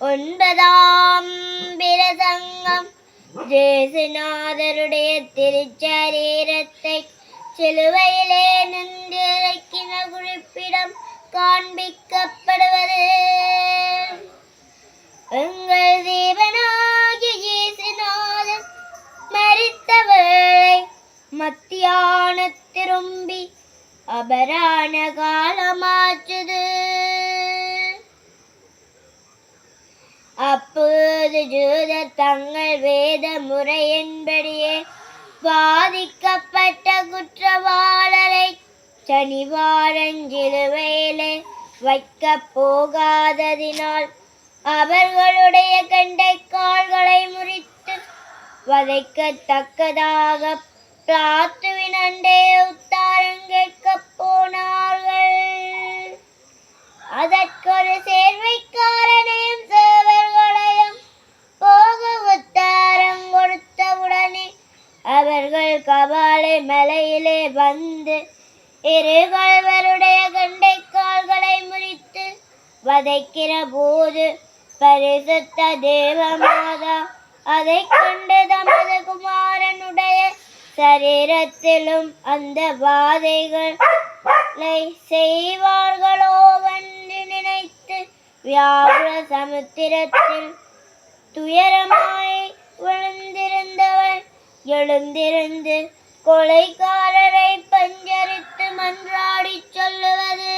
ஒன்பதாம் பிரசங்கம் ஜேசுநாதருடைய திருச்சரீரத்தை சிலுவையிலே நின்றிறக்கின குறிப்பிடம் காண்பிக்கப்படுவது எங்கள் தேவனாகிய இயேசுநாதன் வேளை மத்தியான திரும்பி அபரான காலமாச்சுது அப்போது ஜூத தங்கள் வேத முறையின்படியே பாதிக்கப்பட்ட குற்றவாளரை சனிவாரஞ்சிலுவையிலே வைக்க போகாததினால் அவர்களுடைய கண்டை கால்களை முறித்து வதைக்கத்தக்கதாக பிளாத்துவின் அண்டே உத்தாரம் கேட்க அவர்கள் கபாலை மலையிலே வந்து இருகழ்வருடைய கண்டை கால்களை முறித்து வதைக்கிற போது பரிசுத்த தேவமாதா அதை கண்டு தமது குமாரனுடைய சரீரத்திலும் அந்த வாதைகளை செய்வார்களோ என்று நினைத்து வியாபுர சமுத்திரத்தில் துயரமாய் விழுந்திருந்தவர் எழுந்திருந்து கொலைக்காரரை பஞ்சரித்து மன்றாடி சொல்லுவது.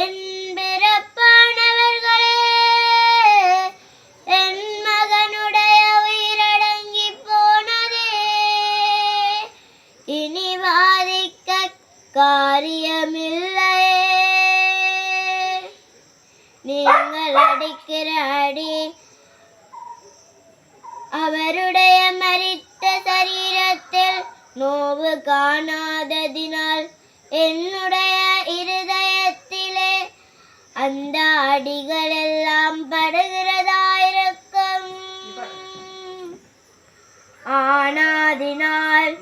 என் பிறப்பானவர்களே என் மகனுடைய உயிரடங்கி போனதே. இனி வாதிக்க காரியமில்லை நீங்கள் அடிக்கிற அடி அவருடைய மறித்த சரீரத்தில் நோவு காணாததினால் என்னுடைய இருதயத்திலே அந்த அடிகள் எல்லாம் படுகிறதாயிருக்கும். ஆனாதினால்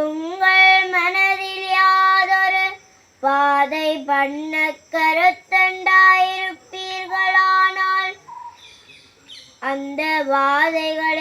உங்கள் மனதில் யாதொரு பாதை பண்ண கருத்தண்டாயிருப்பீர்களானால் அந்த வாதைகள்